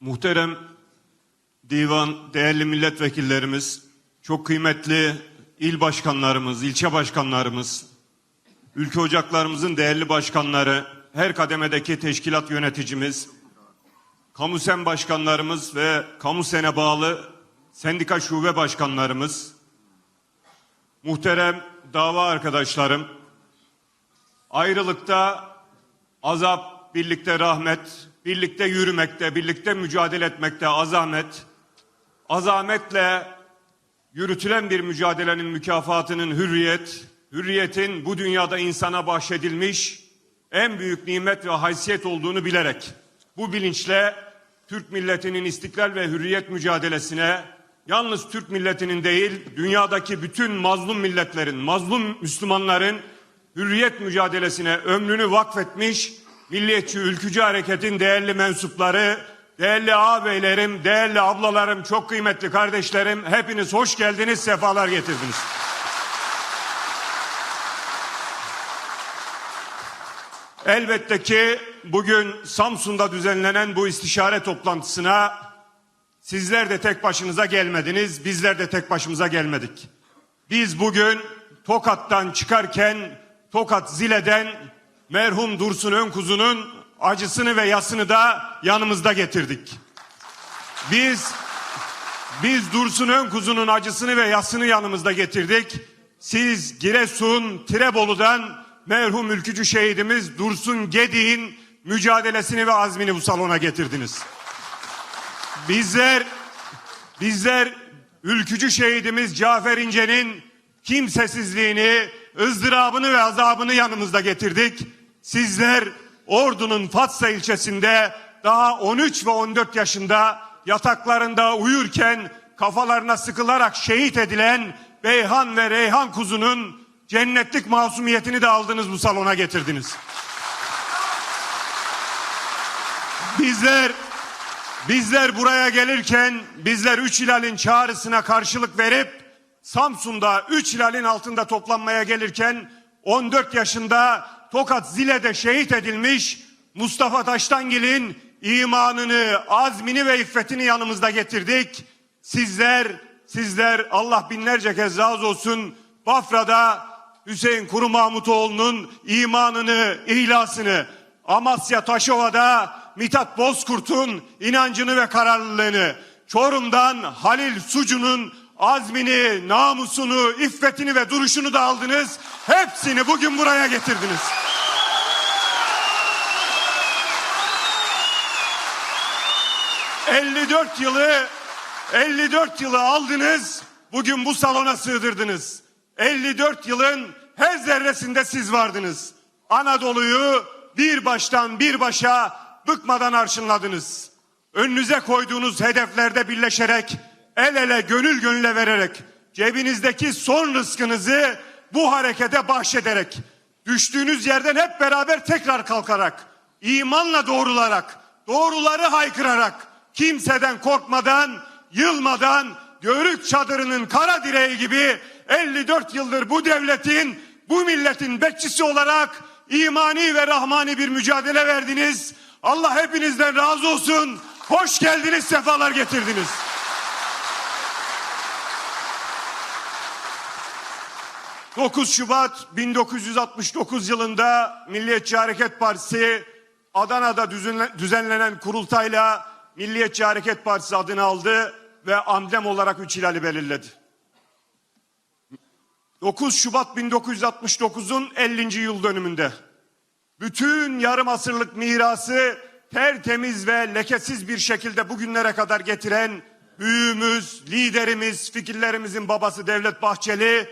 Muhterem divan, değerli milletvekillerimiz, çok kıymetli il başkanlarımız, ilçe başkanlarımız, ülke ocaklarımızın değerli başkanları, her kademedeki teşkilat yöneticimiz, kamu sen başkanlarımız ve kamu sene bağlı sendika şube başkanlarımız, muhterem dava arkadaşlarım, ayrılıkta azap, birlikte rahmet, birlikte yürümekte, birlikte mücadele etmekte azamet, azametle yürütülen bir mücadelenin mükafatının hürriyet, hürriyetin bu dünyada insana bahşedilmiş en büyük nimet ve haysiyet olduğunu bilerek bu bilinçle Türk milletinin istiklal ve hürriyet mücadelesine yalnız Türk milletinin değil dünyadaki bütün mazlum milletlerin, mazlum Müslümanların hürriyet mücadelesine ömrünü vakfetmiş milliyetçi ülkücü hareketin değerli mensupları, değerli ağabeylerim, değerli ablalarım, çok kıymetli kardeşlerim hepiniz hoş geldiniz, sefalar getirdiniz. Elbette ki bugün Samsun'da düzenlenen bu istişare toplantısına sizler de tek başınıza gelmediniz, bizler de tek başımıza gelmedik. Biz bugün Tokat'tan çıkarken Tokat Zile'den merhum Dursun Önkuzu'nun acısını ve yasını da yanımızda getirdik. Biz biz Dursun Önkuzu'nun acısını ve yasını yanımızda getirdik. Siz Giresun Tirebolu'dan merhum ülkücü şehidimiz Dursun Gedik'in mücadelesini ve azmini bu salona getirdiniz. Bizler bizler ülkücü şehidimiz Cafer İnce'nin kimsesizliğini, ızdırabını ve azabını yanımızda getirdik. Sizler Ordu'nun Fatsa ilçesinde daha 13 ve 14 yaşında yataklarında uyurken kafalarına sıkılarak şehit edilen Beyhan ve Reyhan kuzunun cennetlik masumiyetini de aldınız bu salona getirdiniz. Bizler bizler buraya gelirken bizler üç hilalin çağrısına karşılık verip Samsun'da üç hilalin altında toplanmaya gelirken 14 yaşında Tokat Zile'de şehit edilmiş Mustafa Taştangil'in imanını, azmini ve iffetini yanımızda getirdik. Sizler, sizler Allah binlerce kez razı olsun Bafra'da Hüseyin Kuru Mahmutoğlu'nun imanını, ihlasını, Amasya Taşova'da Mithat Bozkurt'un inancını ve kararlılığını, Çorum'dan Halil Sucu'nun azmini, namusunu, iffetini ve duruşunu da aldınız. Hepsini bugün buraya getirdiniz. ...54 yılı... ...54 yılı aldınız... ...bugün bu salona sığdırdınız. 54 yılın her zerresinde siz vardınız. Anadolu'yu bir baştan bir başa bıkmadan arşınladınız. Önünüze koyduğunuz hedeflerde birleşerek, el ele gönül gönüle vererek, cebinizdeki son rızkınızı bu harekete bahşederek, düştüğünüz yerden hep beraber tekrar kalkarak, imanla doğrularak, doğruları haykırarak, kimseden korkmadan, yılmadan, Görük çadırının kara direği gibi 54 yıldır bu devletin, bu milletin bekçisi olarak imani ve rahmani bir mücadele verdiniz. Allah hepinizden razı olsun. Hoş geldiniz, sefalar getirdiniz. ...9 Şubat 1969 yılında Milliyetçi Hareket Partisi... ...Adana'da düzenlenen kurultayla Milliyetçi Hareket Partisi adını aldı ve amblem olarak üç hilali belirledi. 9 Şubat 1969'un 50. yıl dönümünde bütün yarım asırlık mirası tertemiz ve lekesiz bir şekilde bugünlere kadar getiren büyüğümüz, liderimiz, fikirlerimizin babası Devlet Bahçeli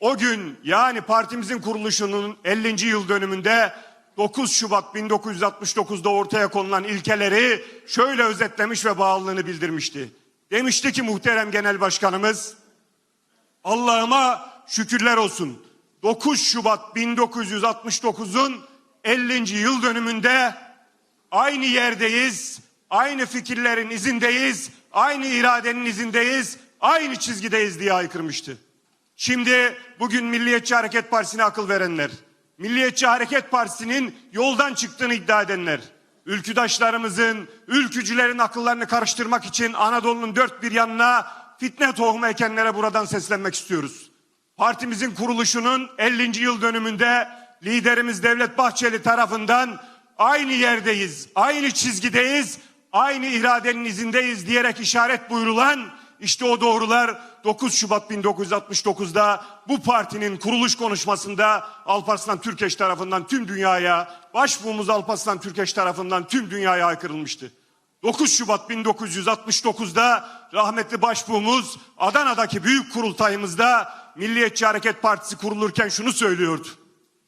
o gün yani partimizin kuruluşunun 50. yıl dönümünde 9 Şubat 1969'da ortaya konulan ilkeleri şöyle özetlemiş ve bağlılığını bildirmişti. Demişti ki muhterem genel başkanımız Allah'ıma şükürler olsun. 9 Şubat 1969'un 50. yıl dönümünde aynı yerdeyiz, aynı fikirlerin izindeyiz, aynı iradenin izindeyiz, aynı çizgideyiz diye haykırmıştı. Şimdi bugün Milliyetçi Hareket Partisi'ne akıl verenler, Milliyetçi Hareket Partisi'nin yoldan çıktığını iddia edenler, ülküdaşlarımızın, ülkücülerin akıllarını karıştırmak için Anadolu'nun dört bir yanına fitne tohumu ekenlere buradan seslenmek istiyoruz. Partimizin kuruluşunun 50. yıl dönümünde liderimiz Devlet Bahçeli tarafından aynı yerdeyiz, aynı çizgideyiz, aynı iradenin izindeyiz diyerek işaret buyurulan işte o doğrular 9 Şubat 1969'da bu partinin kuruluş konuşmasında Alparslan Türkeş tarafından tüm dünyaya, başbuğumuz Alparslan Türkeş tarafından tüm dünyaya aykırılmıştı. 9 Şubat 1969'da rahmetli başbuğumuz Adana'daki büyük kurultayımızda Milliyetçi Hareket Partisi kurulurken şunu söylüyordu.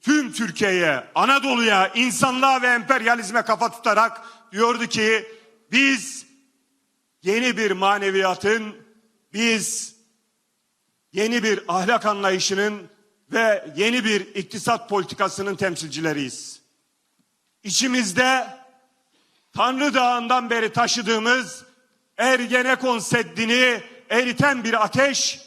Tüm Türkiye'ye, Anadolu'ya, insanlığa ve emperyalizme kafa tutarak diyordu ki biz yeni bir maneviyatın, biz yeni bir ahlak anlayışının ve yeni bir iktisat politikasının temsilcileriyiz. İçimizde Tanrı Dağı'ndan beri taşıdığımız Ergenekon Seddi'ni eriten bir ateş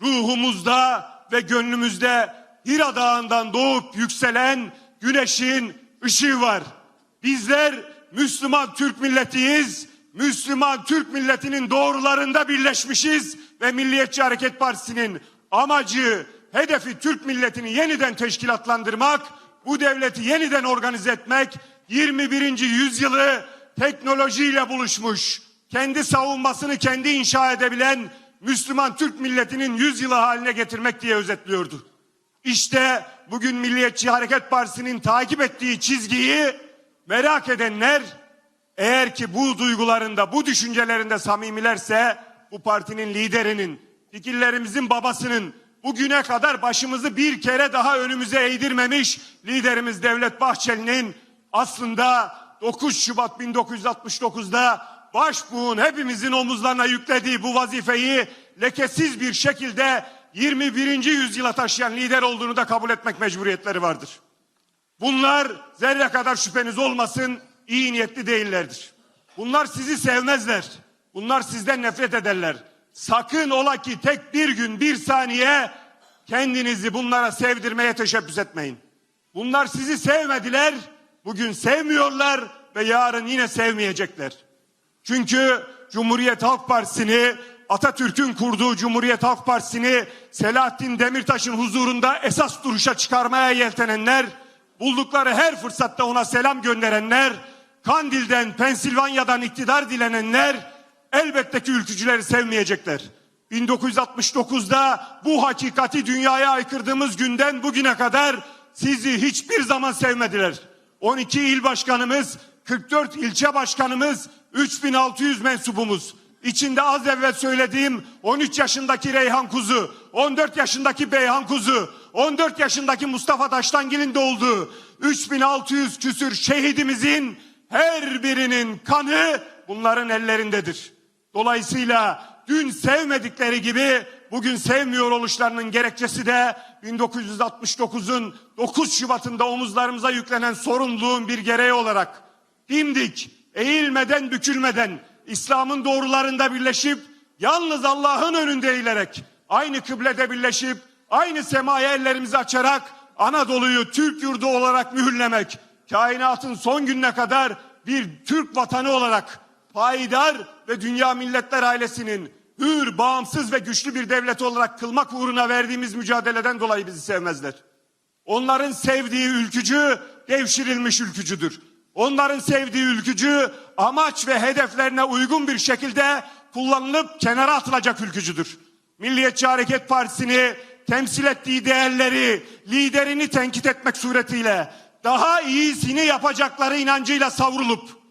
ruhumuzda ve gönlümüzde Hira Dağı'ndan doğup yükselen güneşin ışığı var. Bizler Müslüman Türk milletiyiz. Müslüman Türk milletinin doğrularında birleşmişiz ve Milliyetçi Hareket Partisi'nin amacı, hedefi Türk milletini yeniden teşkilatlandırmak, bu devleti yeniden organize etmek, 21. yüzyılı teknolojiyle buluşmuş, kendi savunmasını kendi inşa edebilen Müslüman Türk milletinin yüzyılı haline getirmek diye özetliyordu. İşte bugün Milliyetçi Hareket Partisi'nin takip ettiği çizgiyi merak edenler eğer ki bu duygularında, bu düşüncelerinde samimilerse bu partinin liderinin, fikirlerimizin babasının bugüne kadar başımızı bir kere daha önümüze eğdirmemiş liderimiz Devlet Bahçeli'nin aslında 9 Şubat 1969'da başbuğun hepimizin omuzlarına yüklediği bu vazifeyi lekesiz bir şekilde 21. yüzyıla taşıyan lider olduğunu da kabul etmek mecburiyetleri vardır. Bunlar zerre kadar şüpheniz olmasın iyi niyetli değillerdir. Bunlar sizi sevmezler. Bunlar sizden nefret ederler. Sakın ola ki tek bir gün bir saniye kendinizi bunlara sevdirmeye teşebbüs etmeyin. Bunlar sizi sevmediler, bugün sevmiyorlar ve yarın yine sevmeyecekler. Çünkü Cumhuriyet Halk Partisi'ni Atatürk'ün kurduğu Cumhuriyet Halk Partisi'ni Selahattin Demirtaş'ın huzurunda esas duruşa çıkarmaya yeltenenler, buldukları her fırsatta ona selam gönderenler, Kandil'den, Pensilvanya'dan iktidar dilenenler elbette ki ülkücüleri sevmeyecekler. 1969'da bu hakikati dünyaya aykırdığımız günden bugüne kadar sizi hiçbir zaman sevmediler. 12 il başkanımız, 44 ilçe başkanımız, 3600 mensubumuz. İçinde az evvel söylediğim 13 yaşındaki Reyhan Kuzu, 14 yaşındaki Beyhan Kuzu, 14 yaşındaki Mustafa Taştangil'in de olduğu 3600 küsür şehidimizin her birinin kanı bunların ellerindedir. Dolayısıyla dün sevmedikleri gibi bugün sevmiyor oluşlarının gerekçesi de 1969'un 9 Şubat'ında omuzlarımıza yüklenen sorumluluğun bir gereği olarak dimdik, eğilmeden, bükülmeden İslam'ın doğrularında birleşip yalnız Allah'ın önünde eğilerek aynı kıblede birleşip aynı semaya ellerimizi açarak Anadolu'yu Türk yurdu olarak mühürlemek, kainatın son gününe kadar bir Türk vatanı olarak payidar ve dünya milletler ailesinin hür, bağımsız ve güçlü bir devlet olarak kılmak uğruna verdiğimiz mücadeleden dolayı bizi sevmezler. Onların sevdiği ülkücü devşirilmiş ülkücüdür. Onların sevdiği ülkücü amaç ve hedeflerine uygun bir şekilde kullanılıp kenara atılacak ülkücüdür. Milliyetçi Hareket Partisi'ni temsil ettiği değerleri, liderini tenkit etmek suretiyle daha iyisini yapacakları inancıyla savrulup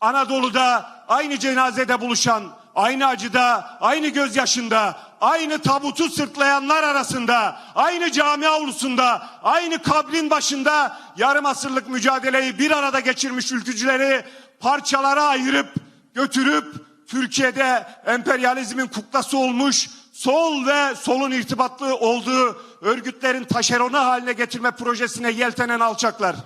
Anadolu'da aynı cenazede buluşan, aynı acıda, aynı gözyaşında, aynı tabutu sırtlayanlar arasında, aynı cami avlusunda, aynı kabrin başında yarım asırlık mücadeleyi bir arada geçirmiş ülkücüleri parçalara ayırıp götürüp Türkiye'de emperyalizmin kuklası olmuş sol ve solun irtibatlı olduğu örgütlerin taşeronu haline getirme projesine yeltenen alçaklar.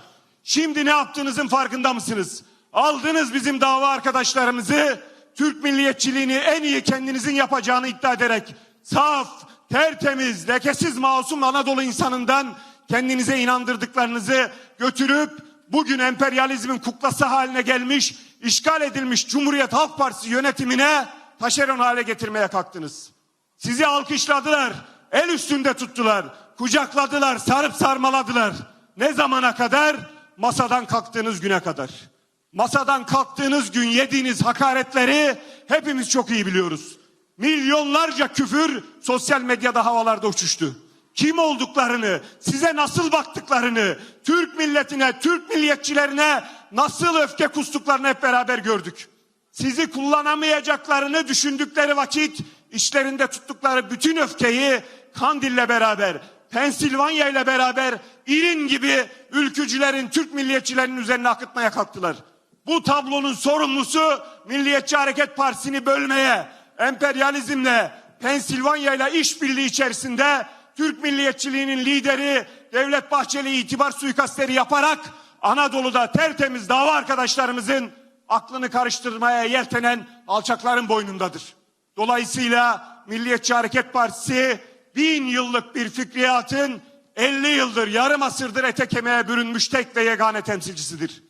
Şimdi ne yaptığınızın farkında mısınız? Aldınız bizim dava arkadaşlarımızı Türk milliyetçiliğini en iyi kendinizin yapacağını iddia ederek saf, tertemiz, lekesiz masum Anadolu insanından kendinize inandırdıklarınızı götürüp bugün emperyalizmin kuklası haline gelmiş, işgal edilmiş Cumhuriyet Halk Partisi yönetimine taşeron hale getirmeye kalktınız. Sizi alkışladılar, el üstünde tuttular, kucakladılar, sarıp sarmaladılar. Ne zamana kadar? Masadan kalktığınız güne kadar. Masadan kalktığınız gün yediğiniz hakaretleri hepimiz çok iyi biliyoruz. Milyonlarca küfür sosyal medyada havalarda uçuştu. Kim olduklarını, size nasıl baktıklarını, Türk milletine, Türk milliyetçilerine nasıl öfke kustuklarını hep beraber gördük. Sizi kullanamayacaklarını düşündükleri vakit işlerinde tuttukları bütün öfkeyi Kandil'le beraber, Pensilvanya ile beraber İrin gibi ülkücülerin, Türk milliyetçilerinin üzerine akıtmaya kalktılar. Bu tablonun sorumlusu Milliyetçi Hareket Partisi'ni bölmeye, emperyalizmle, Pensilvanya ile işbirliği içerisinde Türk milliyetçiliğinin lideri Devlet Bahçeli itibar suikastleri yaparak Anadolu'da tertemiz dava arkadaşlarımızın aklını karıştırmaya yeltenen alçakların boynundadır. Dolayısıyla Milliyetçi Hareket Partisi bin yıllık bir fikriyatın 50 yıldır yarım asırdır ete kemiğe bürünmüş tek ve yegane temsilcisidir.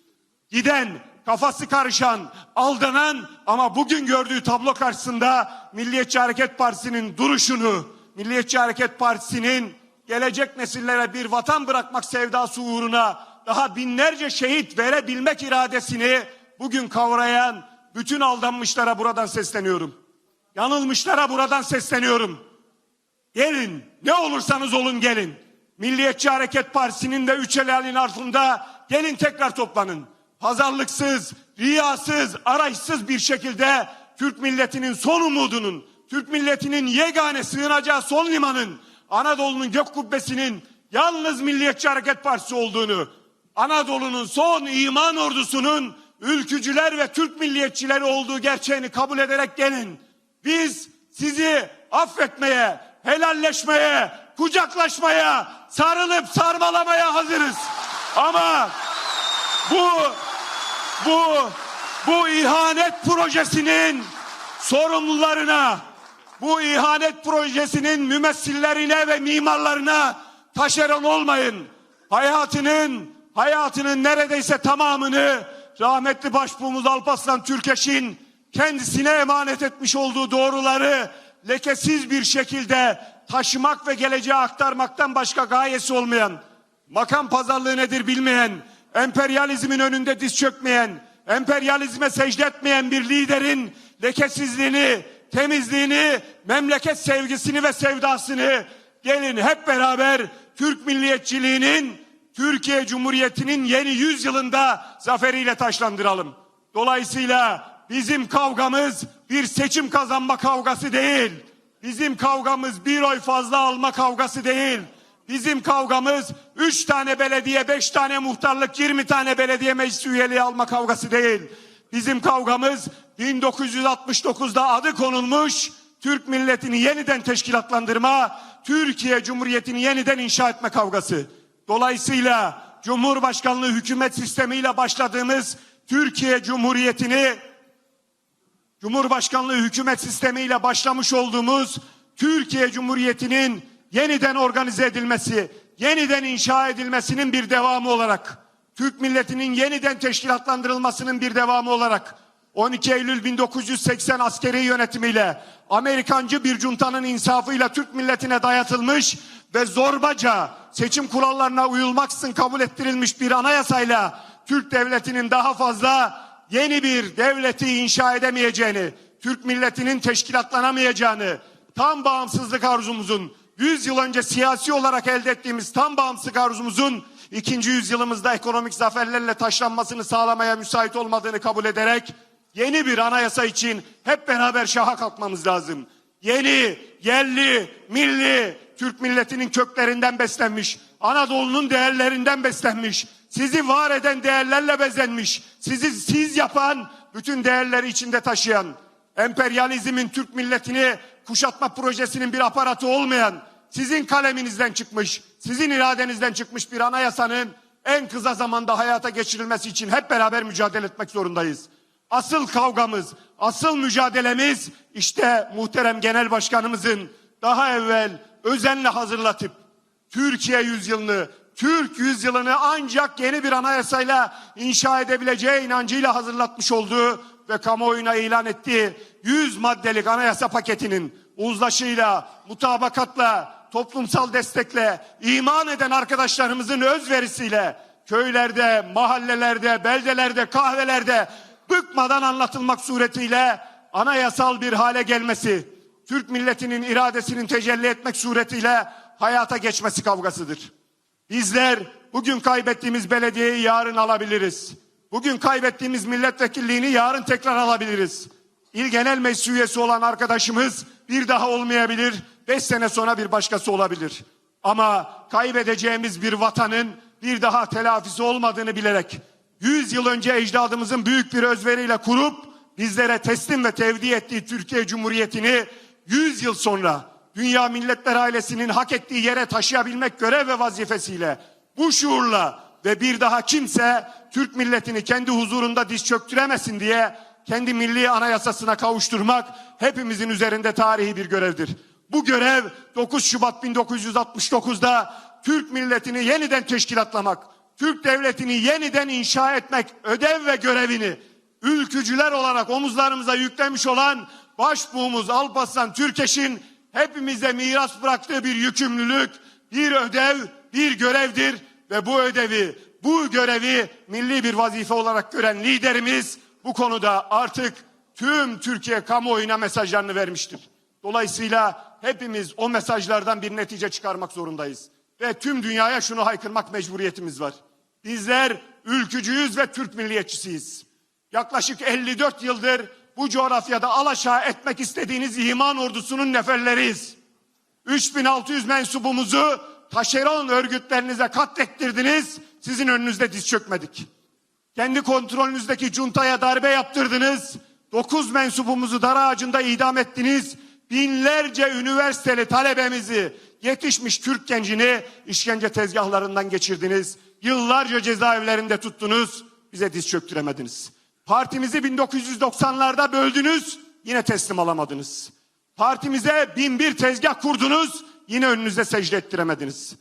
Giden, kafası karışan, aldanan ama bugün gördüğü tablo karşısında Milliyetçi Hareket Partisi'nin duruşunu, Milliyetçi Hareket Partisi'nin gelecek nesillere bir vatan bırakmak sevdası uğruna daha binlerce şehit verebilmek iradesini bugün kavrayan bütün aldanmışlara buradan sesleniyorum. Yanılmışlara buradan sesleniyorum. Gelin ne olursanız olun gelin. Milliyetçi Hareket Partisi'nin de üç helalin altında gelin tekrar toplanın. Pazarlıksız, riyasız, arayışsız bir şekilde Türk milletinin son umudunun, Türk milletinin yegane sığınacağı son limanın, Anadolu'nun gök kubbesinin yalnız Milliyetçi Hareket Partisi olduğunu, Anadolu'nun son iman ordusunun ülkücüler ve Türk milliyetçileri olduğu gerçeğini kabul ederek gelin. Biz sizi affetmeye, helalleşmeye, kucaklaşmaya, sarılıp sarmalamaya hazırız. Ama bu bu bu ihanet projesinin sorumlularına, bu ihanet projesinin mümessillerine ve mimarlarına taşeron olmayın. Hayatının hayatının neredeyse tamamını rahmetli başbuğumuz Alparslan Türkeş'in kendisine emanet etmiş olduğu doğruları lekesiz bir şekilde taşımak ve geleceğe aktarmaktan başka gayesi olmayan, makam pazarlığı nedir bilmeyen, emperyalizmin önünde diz çökmeyen, emperyalizme secde etmeyen bir liderin lekesizliğini, temizliğini, memleket sevgisini ve sevdasını gelin hep beraber Türk milliyetçiliğinin Türkiye Cumhuriyeti'nin yeni yüzyılında zaferiyle taşlandıralım. Dolayısıyla bizim kavgamız bir seçim kazanma kavgası değil. Bizim kavgamız bir oy fazla alma kavgası değil. Bizim kavgamız üç tane belediye, beş tane muhtarlık, yirmi tane belediye meclis üyeliği alma kavgası değil. Bizim kavgamız 1969'da adı konulmuş Türk milletini yeniden teşkilatlandırma, Türkiye Cumhuriyeti'ni yeniden inşa etme kavgası. Dolayısıyla Cumhurbaşkanlığı hükümet sistemiyle başladığımız Türkiye Cumhuriyeti'ni Cumhurbaşkanlığı hükümet sistemiyle başlamış olduğumuz Türkiye Cumhuriyeti'nin yeniden organize edilmesi, yeniden inşa edilmesinin bir devamı olarak, Türk milletinin yeniden teşkilatlandırılmasının bir devamı olarak 12 Eylül 1980 askeri yönetimiyle Amerikancı bir cuntanın insafıyla Türk milletine dayatılmış ve zorbaca seçim kurallarına uyulmaksızın kabul ettirilmiş bir anayasayla Türk devletinin daha fazla yeni bir devleti inşa edemeyeceğini, Türk milletinin teşkilatlanamayacağını, tam bağımsızlık arzumuzun 100 yıl önce siyasi olarak elde ettiğimiz tam bağımsızlık arzumuzun ikinci yüzyılımızda ekonomik zaferlerle taşlanmasını sağlamaya müsait olmadığını kabul ederek yeni bir anayasa için hep beraber şaha kalkmamız lazım. Yeni, yerli, milli, Türk milletinin köklerinden beslenmiş, Anadolu'nun değerlerinden beslenmiş, sizi var eden değerlerle bezenmiş, sizi siz yapan, bütün değerleri içinde taşıyan, emperyalizmin Türk milletini kuşatma projesinin bir aparatı olmayan, sizin kaleminizden çıkmış, sizin iradenizden çıkmış bir anayasanın en kısa zamanda hayata geçirilmesi için hep beraber mücadele etmek zorundayız. Asıl kavgamız, asıl mücadelemiz işte muhterem genel başkanımızın daha evvel özenle hazırlatıp Türkiye yüzyılını, Türk yüzyılını ancak yeni bir anayasayla inşa edebileceği inancıyla hazırlatmış olduğu ve kamuoyuna ilan ettiği 100 maddelik anayasa paketinin uzlaşıyla, mutabakatla, toplumsal destekle, iman eden arkadaşlarımızın özverisiyle köylerde, mahallelerde, beldelerde, kahvelerde bıkmadan anlatılmak suretiyle anayasal bir hale gelmesi, Türk milletinin iradesinin tecelli etmek suretiyle hayata geçmesi kavgasıdır. Bizler bugün kaybettiğimiz belediyeyi yarın alabiliriz. Bugün kaybettiğimiz milletvekilliğini yarın tekrar alabiliriz. İl Genel Meclis üyesi olan arkadaşımız bir daha olmayabilir, beş sene sonra bir başkası olabilir. Ama kaybedeceğimiz bir vatanın bir daha telafisi olmadığını bilerek 100 yıl önce ecdadımızın büyük bir özveriyle kurup bizlere teslim ve tevdi ettiği Türkiye Cumhuriyeti'ni 100 yıl sonra dünya milletler ailesinin hak ettiği yere taşıyabilmek görev ve vazifesiyle bu şuurla ve bir daha kimse Türk milletini kendi huzurunda diz çöktüremesin diye kendi milli anayasasına kavuşturmak hepimizin üzerinde tarihi bir görevdir. Bu görev 9 Şubat 1969'da Türk milletini yeniden teşkilatlamak, Türk devletini yeniden inşa etmek ödev ve görevini ülkücüler olarak omuzlarımıza yüklemiş olan başbuğumuz Alparslan Türkeş'in hepimize miras bıraktığı bir yükümlülük, bir ödev, bir görevdir ve bu ödevi, bu görevi milli bir vazife olarak gören liderimiz bu konuda artık tüm Türkiye kamuoyuna mesajlarını vermiştir. Dolayısıyla hepimiz o mesajlardan bir netice çıkarmak zorundayız. Ve tüm dünyaya şunu haykırmak mecburiyetimiz var. Bizler ülkücüyüz ve Türk milliyetçisiyiz. Yaklaşık 54 yıldır bu coğrafyada alaşağı etmek istediğiniz iman ordusunun neferleriyiz. 3600 mensubumuzu taşeron örgütlerinize katlettirdiniz. Sizin önünüzde diz çökmedik. Kendi kontrolünüzdeki cuntaya darbe yaptırdınız. 9 mensubumuzu dar ağacında idam ettiniz. Binlerce üniversiteli talebemizi, yetişmiş Türk gencini işkence tezgahlarından geçirdiniz. Yıllarca cezaevlerinde tuttunuz. Bize diz çöktüremediniz. Partimizi 1990'larda böldünüz. Yine teslim alamadınız. Partimize bin bir tezgah kurdunuz. Yine önünüzde secde ettiremediniz.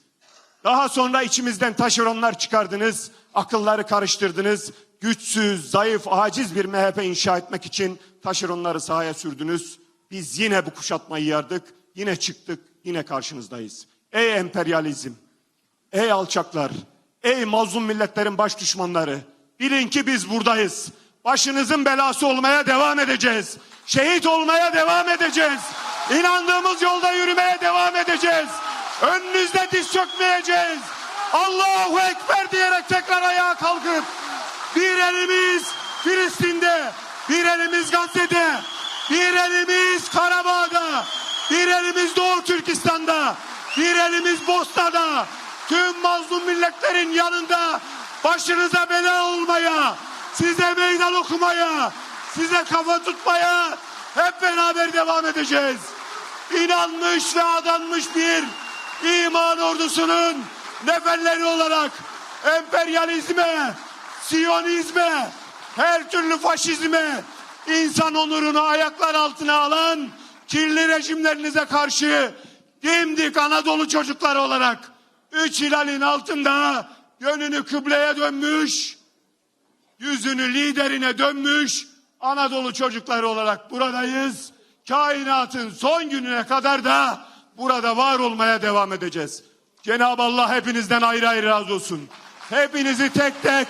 Daha sonra içimizden taşeronlar çıkardınız, akılları karıştırdınız. Güçsüz, zayıf, aciz bir MHP inşa etmek için taşeronları sahaya sürdünüz. Biz yine bu kuşatmayı yardık, yine çıktık, yine karşınızdayız. Ey emperyalizm, ey alçaklar, ey mazlum milletlerin baş düşmanları. Bilin ki biz buradayız. Başınızın belası olmaya devam edeceğiz. Şehit olmaya devam edeceğiz. İnandığımız yolda yürümeye devam edeceğiz. Önünüzde diz çökmeyeceğiz. Allahu Ekber diyerek tekrar ayağa kalkıp bir elimiz Filistin'de, bir elimiz Gazze'de, bir elimiz Karabağ'da, bir elimiz Doğu Türkistan'da, bir elimiz Bosna'da, tüm mazlum milletlerin yanında başınıza bela olmaya, size meydan okumaya, size kafa tutmaya hep beraber devam edeceğiz. İnanmış ve adanmış bir iman ordusunun neferleri olarak emperyalizme, siyonizme, her türlü faşizme, insan onurunu ayaklar altına alan kirli rejimlerinize karşı dimdik Anadolu çocukları olarak üç hilalin altında yönünü kıbleye dönmüş, yüzünü liderine dönmüş Anadolu çocukları olarak buradayız. Kainatın son gününe kadar da burada var olmaya devam edeceğiz. Cenab-ı Allah hepinizden ayrı ayrı razı olsun. Hepinizi tek tek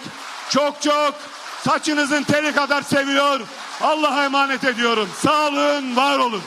çok çok saçınızın teli kadar seviyor. Allah'a emanet ediyorum. Sağ olun, var olun.